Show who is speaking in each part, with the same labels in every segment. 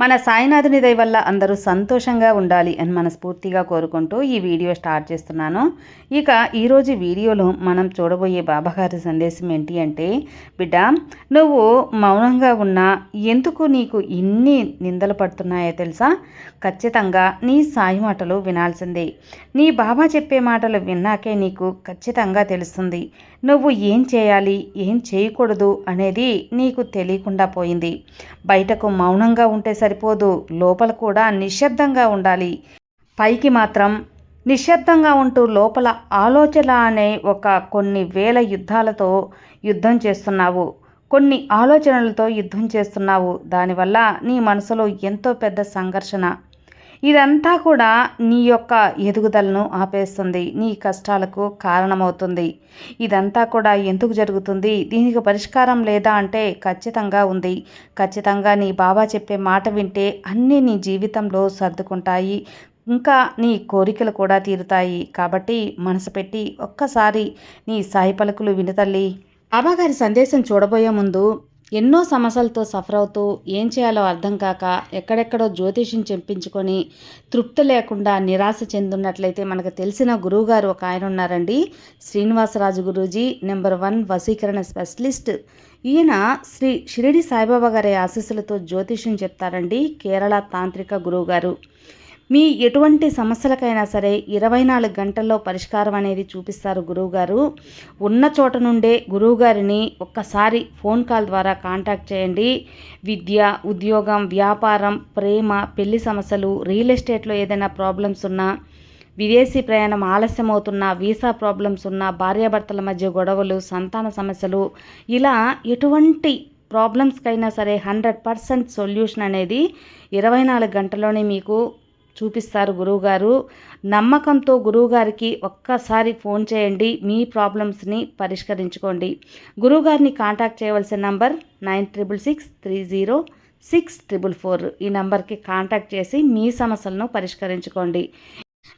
Speaker 1: మన సాయినాథుని దయ వల్ల అందరూ సంతోషంగా ఉండాలి అని మనస్ఫూర్తిగా కోరుకుంటూ ఈ వీడియో స్టార్ట్ చేస్తున్నాను. ఇక ఈరోజు వీడియోలో మనం చూడబోయే బాబాగారి సందేశం ఏంటి అంటే బిడ్డ నువ్వు మౌనంగా ఉన్నా ఎందుకు నీకు ఇన్ని నిందలు పడుతున్నాయో తెలుసా? ఖచ్చితంగా నీ సాయి మాటలు వినాల్సిందే. నీ బాబా చెప్పే మాటలు విన్నాకే నీకు ఖచ్చితంగా తెలుస్తుంది. నువ్వు ఏం చేయాలి ఏం చేయకూడదు అనేది నీకు తెలియకుండా పోయింది. బయటకు మౌనంగా ఉంటే సరిపోదు. లోపల కూడా నిశ్శబ్దంగా ఉండాలి. పైకి మాత్రం నిశ్శబ్దంగా ఉంటూ లోపల ఆలోచన అనే ఒక కొన్ని వేల యుద్ధాలతో యుద్ధం చేస్తున్నావు. కొన్ని ఆలోచనలతో యుద్ధం చేస్తున్నావు. దానివల్ల నీ మనసులో ఎంతో పెద్ద సంఘర్షణ ఇదంతా కూడా నీ యొక్క ఎదుగుదలను ఆపేస్తుంది. నీ కష్టాలకు కారణమవుతుంది. ఇదంతా కూడా ఎందుకు జరుగుతుంది? దీనికి పరిష్కారం లేదా అంటే ఖచ్చితంగా ఉంది. ఖచ్చితంగా నీ బాబా చెప్పే మాట వింటే అన్నీ నీ జీవితంలో సర్దుకుంటాయి. ఇంకా నీ కోరికలు కూడా తీరుతాయి. కాబట్టి మనసు పెట్టి ఒక్కసారి నీ సాయి పలుకులు వినతల్లి బాబాగారి సందేశం చూడబోయే ముందు ఎన్నో సమస్యలతో సఫర్ అవుతూ ఏం చేయాలో అర్థం కాక ఎక్కడెక్కడో జ్యోతిష్యం చెప్పించుకొని తృప్తి లేకుండా నిరాశ చెందున్నట్లయితే మనకు తెలిసిన గురువుగారు ఒక ఆయన ఉన్నారండి. శ్రీనివాసరాజు గురూజీ నెంబర్ వన్ వసీకరణ స్పెషలిస్ట్. ఈయన శ్రీ షిరిడి సాయిబాబా గారి ఆశీస్సులతో జ్యోతిష్యం చెప్తారండి కేరళ తాంత్రిక గురువుగారు. మీ ఎటువంటి సమస్యలకైనా సరే ఇరవై నాలుగు గంటల్లో పరిష్కారం అనేది చూపిస్తారు గురువుగారు. ఉన్న చోట నుండే గురువుగారిని ఒక్కసారి ఫోన్ కాల్ ద్వారా కాంటాక్ట్ చేయండి. విద్య ఉద్యోగం వ్యాపారం ప్రేమ పెళ్ళి సమస్యలు రియల్ ఎస్టేట్లో ఏదైనా ప్రాబ్లమ్స్ ఉన్నా విదేశీ ప్రయాణం ఆలస్యం వీసా ప్రాబ్లమ్స్ ఉన్న భార్యాభర్తల మధ్య గొడవలు సంతాన సమస్యలు ఇలా ఎటువంటి ప్రాబ్లమ్స్కైనా సరే హండ్రెడ్ పర్సెంట్ సొల్యూషన్ అనేది ఇరవై నాలుగు గంటల్లోనే మీకు చూపిస్తారు గురువుగారు. నమ్మకంతో గురువుగారికి ఒక్కసారి ఫోన్ చేయండి. మీ ప్రాబ్లమ్స్ని పరిష్కరించుకోండి. గురువుగారిని కాంటాక్ట్ చేయవలసిన number nine triple six three zero six triple four. ఈ నంబర్కి కాంటాక్ట్ చేసి మీ సమస్యలను పరిష్కరించుకోండి.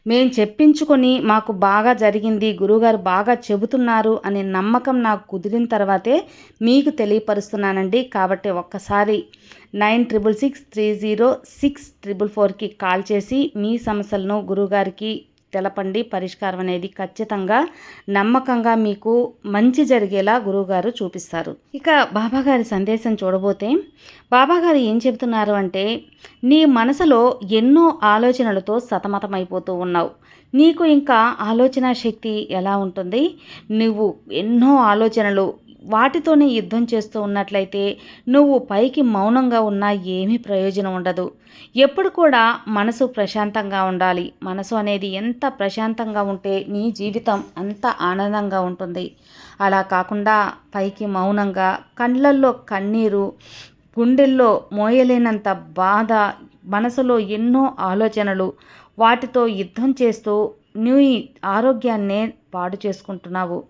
Speaker 1: మేం చెప్పించుకొని మాకు బాగా జరిగింది గురువుగారు బాగా చెబుతున్నారు అనే నమ్మకం నాకు కుదిరిన తర్వాతే మీకు తెలియపరుస్తున్నానండి. కాబట్టి ఒక్కసారి nine triple six three zero six triple ఫోర్కి కాల్ చేసి మీ సమస్యలను గురువుగారికి తెలపండి. పరిష్కారం అనేది ఖచ్చితంగా నమ్మకంగా మీకు మంచి జరిగేలా గురువుగారు చూపిస్తారు. ఇక బాబాగారి సందేశం చూడబోతే బాబాగారు ఏం చెబుతున్నారు అంటే నీ మనసులో ఎన్నో ఆలోచనలతో సతమతమైపోతూ ఉన్నావు. నీకు ఇంకా ఆలోచన శక్తి ఎలా ఉంటుంది? నువ్వు ఎన్నో ఆలోచనలు వాటితోనే యుద్ధం చేస్తూ ఉన్నట్లయితే నువ్వు పైకి మౌనంగా ఉన్నా ఏమీ ప్రయోజనం ఉండదు. ఎప్పుడు కూడా మనసు ప్రశాంతంగా ఉండాలి. మనసు అనేది ఎంత ప్రశాంతంగా ఉంటే నీ జీవితం అంత ఆనందంగా ఉంటుంది. అలా కాకుండా పైకి మౌనంగా కళ్ళల్లో కన్నీరు గుండెల్లో మోయలేనంత బాధ మనసులో ఎన్నో ఆలోచనలు వాటితో యుద్ధం చేస్తూ నీ ఆరోగ్యాన్నే పాడు చేసుకుంటున్నావు.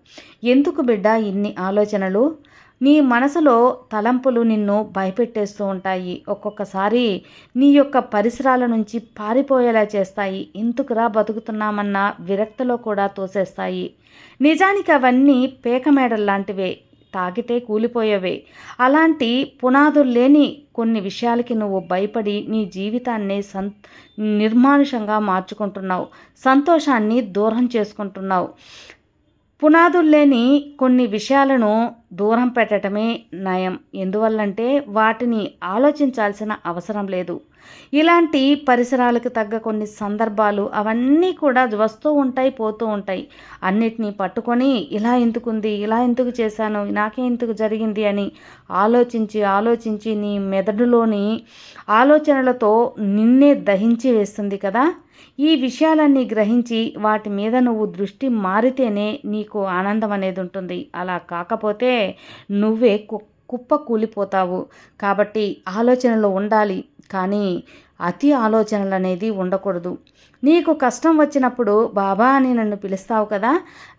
Speaker 1: ఎందుకు బిడ్డ ఇన్ని ఆలోచనలు? నీ మనసులో తలంపులు నిన్ను భయపెట్టేస్తూ ఉంటాయి. ఒక్కొక్కసారి నీ యొక్క పరిసరాల నుంచి పారిపోయేలా చేస్తాయి. ఎందుకురా బతుకుతున్నామన్న విరక్తిలో కూడా తోసేస్తాయి. నిజానికి అవన్నీ పేకమేడల్లాంటివే. తాగితే కూలిపోయేవే. అలాంటి పునాదులు లేని కొన్ని విషయాలకి నువ్వు భయపడి నీ జీవితాన్ని సం నిర్మానుషంగా మార్చుకుంటున్నావు. సంతోషాన్ని దూరం చేసుకుంటున్నావు. పునాదులు లేని కొన్ని విషయాలను దూరం పెట్టడమే నయం. ఎందువల్లంటే వాటిని ఆలోచించాల్సిన అవసరం లేదు. ఇలాంటి పరిసరాలకు తగ్గ కొన్ని సందర్భాలు అవన్నీ కూడా వస్తూ ఉంటాయి పోతూ ఉంటాయి. అన్నిటినీ పట్టుకొని ఇలా ఎందుకుంది ఇలా ఎందుకు చేశాను నాకే ఎందుకు జరిగింది అని ఆలోచించి ఆలోచించి నీ మెదడులోని ఆలోచనలతో నిన్నే దహించి వేస్తుంది కదా. ఈ విషయాలన్నీ గ్రహించి వాటి మీద నువ్వు దృష్టి మారితేనే నీకు ఆనందం అనేది ఉంటుంది. అలా కాకపోతే నువ్వే కుప్ప కూలిపోతావు. కాబట్టి ఆలోచనలు ఉండాలి. కానీ అతి ఆలోచనలు అనేది ఉండకూడదు. నీకు కష్టం వచ్చినప్పుడు బాబా అని నన్ను పిలుస్తావు కదా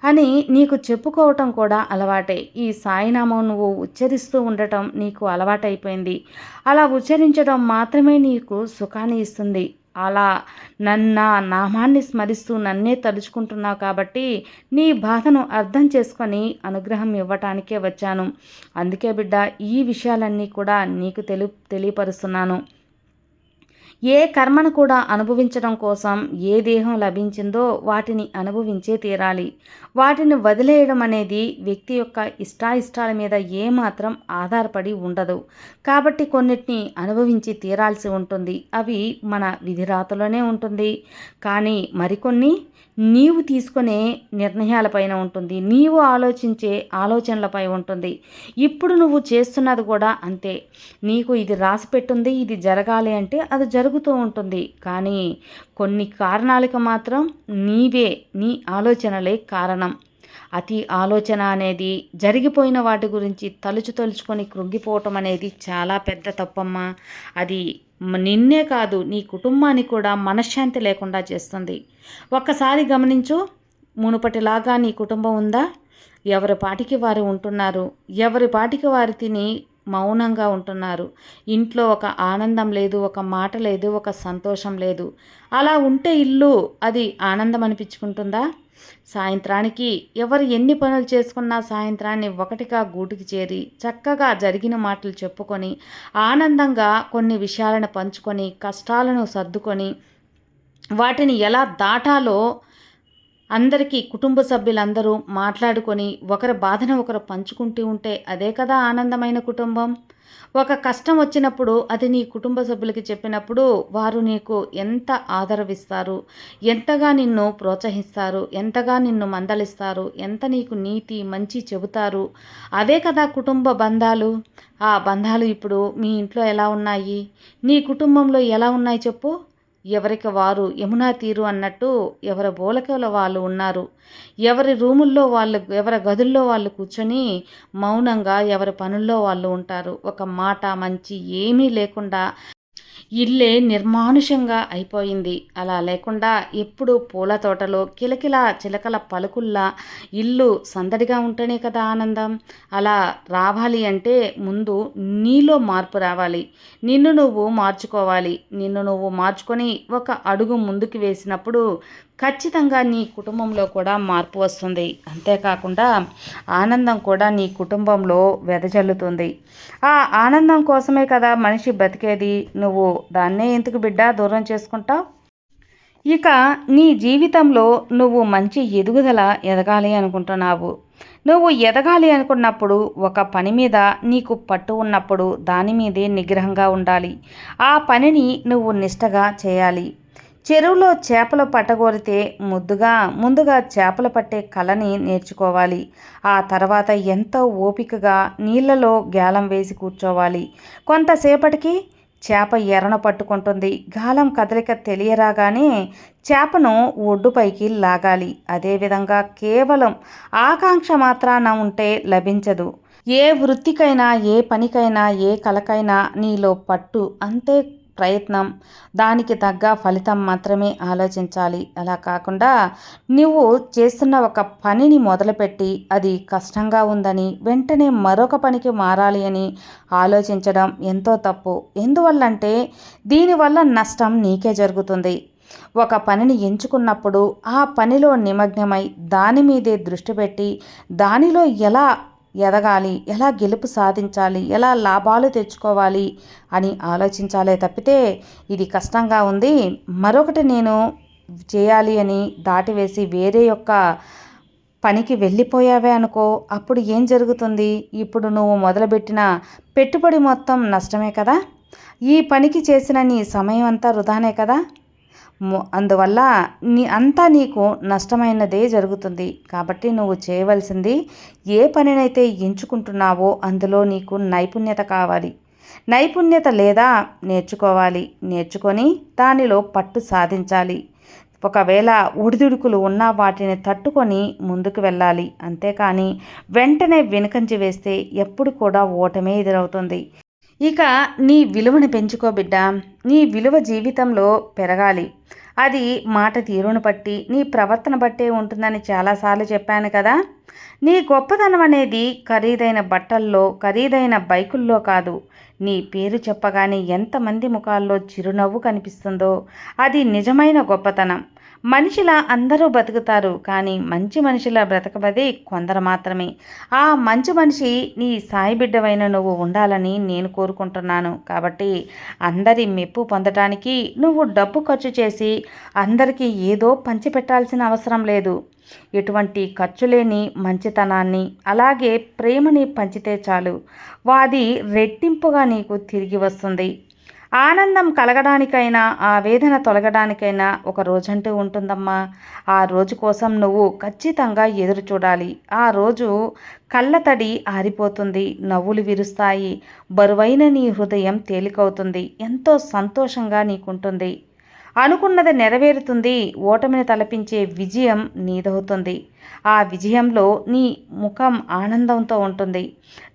Speaker 1: అని నీకు చెప్పుకోవటం కూడా అలవాటే. ఈ సాయినామం నువ్వు ఉచ్చరిస్తూ ఉండటం నీకు అలవాటైపోయింది. అలా ఉచ్చరించడం మాత్రమే నీకు సుఖాన్ని ఇస్తుంది. అలా నన్న నామాన్ని స్మరిస్తూ నన్నే తలుచుకుంటున్నావు కాబట్టి నీ బాధను అర్థం చేసుకొని అనుగ్రహం ఇవ్వటానికే వచ్చాను. అందుకే బిడ్డ ఈ విషయాలన్నీ కూడా నీకు తెలి తెలియపరుస్తున్నాను. ఏ కర్మను కూడా అనుభవించడం కోసం ఏ దేహం లభించిందో వాటిని అనుభవించే తీరాలి. వాటిని వదిలేయడం అనేది వ్యక్తి యొక్క ఇష్టాయిష్టాల మీద ఏమాత్రం ఆధారపడి ఉండదు. కాబట్టి కొన్నిటిని అనుభవించి తీరాల్సి ఉంటుంది. అవి మన విధిరాతలోనే ఉంటుంది. కానీ మరికొన్ని నీవు తీసుకునే నిర్ణయాలపైన ఉంటుంది. నీవు ఆలోచించే ఆలోచనలపై ఉంటుంది. ఇప్పుడు నువ్వు చేస్తున్నది కూడా అంతే. నీకు ఇది రాసి పెట్టుంది ఇది జరగాలి అంటే అది జరుగుతూ ఉంటుంది. కానీ కొన్ని కారణాలకు మాత్రం నీవే నీ ఆలోచనలే కారణం. అతి ఆలోచన అనేది జరిగిపోయిన వాటి గురించి తలుచు తలుచుకొని కృంగిపోవటం అనేది చాలా పెద్ద తప్పమ్మ. అది నిన్నే కాదు నీ కుటుంబానికి కూడా మనశ్శాంతి లేకుండా చేస్తుంది. ఒక్కసారి గమనించు మునుపటిలాగా నీ కుటుంబం ఉందా? ఎవరి పాటికి వారు ఉంటున్నారు? ఎవరి పాటికి వారు తిని మౌనంగా ఉంటున్నారు? ఇంట్లో ఒక ఆనందం లేదు ఒక మాట లేదు ఒక సంతోషం లేదు. అలా ఉంటే ఇల్లు అది ఆనందం అనిపించుకుంటుందా? సాయంత్రానికి ఎవరు ఎన్ని పనులు చేసుకున్నా సాయంత్రాన్ని ఒకటిగా గూటికి చేరి చక్కగా జరిగిన మాటలు చెప్పుకొని ఆనందంగా కొన్ని విషయాలను పంచుకొని కష్టాలను సర్దుకొని వాటిని ఎలా దాటాలో అందరికీ కుటుంబ సభ్యులందరూ మాట్లాడుకొని ఒకరి బాధను ఒకరు పంచుకుంటూ ఉంటే అదే కదా ఆనందమైన కుటుంబం. ఒక కష్టం వచ్చినప్పుడు అది నీ కుటుంబ సభ్యులకి చెప్పినప్పుడు వారు నీకు ఎంత ఆదరవిస్తారు ఎంతగా నిన్ను ప్రోత్సహిస్తారు ఎంతగా నిన్ను మందలిస్తారు ఎంత నీకు నీతి మంచి చెబుతారు. అవే కదా కుటుంబ బంధాలు. ఆ బంధాలు ఇప్పుడు మీ ఇంట్లో ఎలా ఉన్నాయి? నీ కుటుంబంలో ఎలా ఉన్నాయి చెప్పు. ఎవరికి వారు యమునా తీరు అన్నట్టు ఎవరి బోలకల వాళ్ళు ఉన్నారు. ఎవరి రూముల్లో వాళ్ళు ఎవరి గదుల్లో వాళ్ళు కూర్చొని మౌనంగా ఎవరి పనుల్లో వాళ్ళు ఉంటారు. ఒక మాట మంచి ఏమీ లేకుండా ఇల్లే నిర్మానుషంగా అయిపోయింది. అలా లేకుండా ఎప్పుడు పూల తోటలో కిలకిల చిలకల పలుకుల్లా ఇల్లు సందడిగా ఉంటేనే కదా ఆనందం. అలా రావాలి అంటే ముందు నీలో మార్పు రావాలి. నిన్ను నువ్వు మార్చుకోవాలి. నిన్ను నువ్వు మార్చుకొని ఒక అడుగు ముందుకు వేసినప్పుడు ఖచ్చితంగా నీ కుటుంబంలో కూడా మార్పు వస్తుంది. అంతేకాకుండా ఆనందం కూడా నీ కుటుంబంలో వెదజల్లుతుంది. ఆ ఆనందం కోసమే కదా మనిషి బతికేది నువ్వు దాన్నే ఎందుకు బిడ్డ దూరం చేసుకుంటావు? ఇక నీ జీవితంలో నువ్వు మంచి ఎదుగుదల ఎదగాలి అనుకుంటున్నావు. నువ్వు ఎదగాలి అనుకున్నప్పుడు ఒక పని మీద నీకు పట్టు ఉన్నప్పుడు దాని మీదే నిగ్రహంగా ఉండాలి. ఆ పనిని నువ్వు నిష్టగా చేయాలి. చెరువులో చేపలు పట్టగోరితే ముద్దుగా ముందుగా చేపలు పట్టే కళని నేర్చుకోవాలి. ఆ తర్వాత ఎంతో ఓపికగా నీళ్ళలో గ్యాలం వేసి కూర్చోవాలి. కొంతసేపటికి చేప ఎరను పట్టుకుంటుంది. గాలం కదలిక తెలియరాగానే చేపను ఒడ్డుపైకి లాగాలి. అదేవిధంగా కేవలం ఆకాంక్ష మాత్రాన ఉంటే లభించదు. ఏ వృత్తికైనా ఏ పనికైనా ఏ కళకైనా నీలో పట్టు. అంతే ప్రయత్నం. దానికి తగ్గ ఫలితం మాత్రమే ఆలోచించాలి. అలా కాకుండా నువ్వు చేస్తున్న ఒక పనిని మొదలుపెట్టి అది కష్టంగా ఉందని వెంటనే మరొక పనికి మారాలి అని ఆలోచించడం ఎంతో తప్పు. ఎందువల్లంటే దీనివల్ల నష్టం నీకే జరుగుతుంది. ఒక పనిని ఎంచుకున్నప్పుడు ఆ పనిలో నిమగ్నమై దాని మీదే దృష్టి పెట్టి దానిలో ఎలా ఎదగాలి ఎలా గెలుపు సాధించాలి ఎలా లాభాలు తెచ్చుకోవాలి అని ఆలోచించాలే తప్పితే ఇది కష్టంగా ఉంది. మరొకటి నేను చేయాలి అని దాటివేసి వేరే యొక్క పనికి వెళ్ళిపోయావే అనుకో అప్పుడు ఏం జరుగుతుంది? ఇప్పుడు నువ్వు మొదలుపెట్టిన పెట్టుబడి మొత్తం నష్టమే కదా? ఈ పనికి చేసిన నీ సమయం అంతా వృధానే కదా? అందువల్ల నీ అంతా నీకు నష్టమైనదే జరుగుతుంది. కాబట్టి నువ్వు చేయవలసింది ఏ పనినైతే ఎంచుకుంటున్నావో అందులో నీకు నైపుణ్యత కావాలి. నైపుణ్యత లేదా నేర్చుకోవాలి. నేర్చుకొని దానిలో పట్టు సాధించాలి. ఒకవేళ ఉడిదుడుకులు ఉన్న వాటిని తట్టుకొని ముందుకు వెళ్ళాలి. అంతేకాని వెంటనే వెనుకంచి వేస్తే ఎప్పుడు కూడా ఓటమే ఎదురవుతుంది. ఇక నీ విలువను పెంచుకో బిడ్డ. నీ విలువ జీవితంలో పెరగాలి. అది మాట తీరును బట్టి నీ ప్రవర్తన బట్టే ఉంటుందని చాలాసార్లు చెప్పాను కదా. నీ గొప్పతనం అనేది ఖరీదైన బట్టల్లో ఖరీదైన బైకుల్లో కాదు. నీ పేరు చెప్పగానే ఎంతమంది ముఖాల్లో చిరునవ్వు కనిపిస్తుందో. అది నిజమైన గొప్పతనం. మనిషిలా అందరూ బతుకుతారు కానీ మంచి మనిషిలా బ్రతకబది కొందరు మాత్రమే. ఆ మంచి మనిషి నీ సాయి బిడ్డవైన నువ్వు ఉండాలని నేను కోరుకుంటున్నాను. కాబట్టి అందరి మెప్పు పొందటానికి నువ్వు డబ్బు ఖర్చు చేసి అందరికీ ఏదో పంచిపెట్టాల్సిన అవసరం లేదు. ఎటువంటి ఖర్చు లేని మంచితనాన్ని అలాగే ప్రేమని పంచితే చాలు. వాది రెట్టింపుగా నీకు తిరిగి వస్తుంది. ఆనందం కలగడానికైనా ఆ వేదన తొలగడానికైనా ఒక రోజంటూ ఉంటుందమ్మా. ఆ రోజు కోసం నువ్వు ఖచ్చితంగా ఎదురు చూడాలి. ఆ రోజు కళ్ళతడి ఆరిపోతుంది నవ్వులు విరుస్తాయి బరువైన నీ హృదయం తేలికవుతుంది ఎంతో సంతోషంగా నీకుంటుంది. అనుకున్నది నెరవేరుతుంది ఓటమిని తలపించే విజయం నీదవుతుంది. ఆ విజయంలో నీ ముఖం ఆనందంతో ఉంటుంది.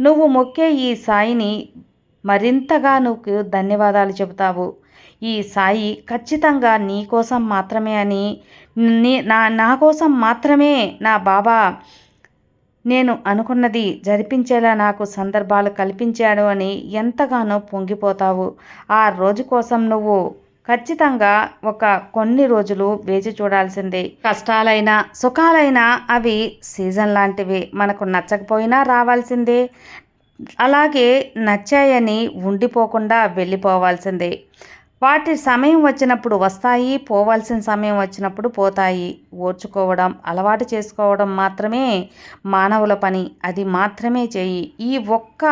Speaker 1: నువ్వు మొక్కే ఈ సాయిని మరింతగా నువ్వు ధన్యవాదాలు చెబుతావు. ఈ సాయి ఖచ్చితంగా నీ కోసం మాత్రమే అని నీ నా నా కోసం మాత్రమే నా బాబా నేను అనుకున్నది జరిపించేలా నాకు సందర్భాలు కల్పించాడు అని ఎంతగానో పొంగిపోతావు. ఆ రోజు కోసం నువ్వు ఖచ్చితంగా ఒక కొన్ని రోజులు వేచి చూడాల్సిందే. కష్టాలైనా సుఖాలైనా అవి సీజన్ లాంటివి. మనకు నచ్చకపోయినా రావాల్సిందే. అలాగే నచ్చాయని ఉండిపోకుండా వెళ్ళిపోవాల్సిందే. వాటి సమయం వచ్చినప్పుడు వస్తాయి పోవాల్సిన సమయం వచ్చినప్పుడు పోతాయి. ఓర్చుకోవడం అలవాటు చేసుకోవడం మాత్రమే మానవుల పని. అది మాత్రమే చెయ్యి ఈ ఒక్క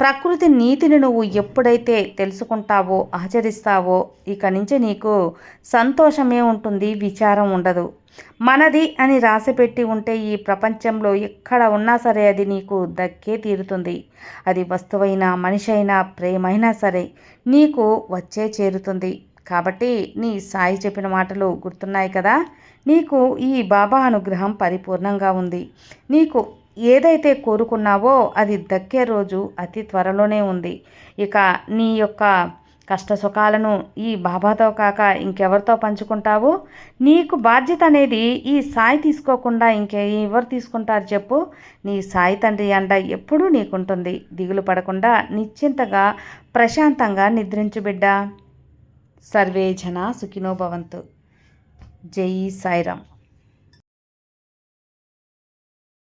Speaker 1: ప్రకృతి నీతిని నువ్వు ఎప్పుడైతే తెలుసుకుంటావో ఆచరిస్తావో ఇక నుంచి నీకు సంతోషమే ఉంటుంది విచారం ఉండదు. మనది అని రాసిపెట్టి ఉంటే ఈ ప్రపంచంలో ఎక్కడ ఉన్నా సరే అది నీకు దక్కే తీరుతుంది. అది వస్తువైనా మనిషి అయినా ప్రేమైనా సరే నీకు వచ్చే చేరుతుంది. కాబట్టి నీ సాయి చెప్పిన మాటలు గుర్తున్నాయి కదా? నీకు ఈ బాబా అనుగ్రహం పరిపూర్ణంగా ఉంది. నీకు ఏదైతే కోరుకున్నావో అది దక్కే రోజు అతి త్వరలోనే ఉంది. ఇక నీ యొక్క కష్ట సుఖాలను ఈ బాబాతో కాక ఇంకెవరితో పంచుకుంటావు? నీకు బాధ్యత అనేది ఈ సాయి తీసుకోకుండా ఇంకే ఎవరు తీసుకుంటారు చెప్పు? నీ సాయి తండ్రి అండ ఎప్పుడూ నీకుంటుంది. దిగులు పడకుండా నిశ్చింతగా ప్రశాంతంగా నిద్రించు బిడ్డ. సర్వే జన సుఖినో భవంతు. జై సాయిరామ్.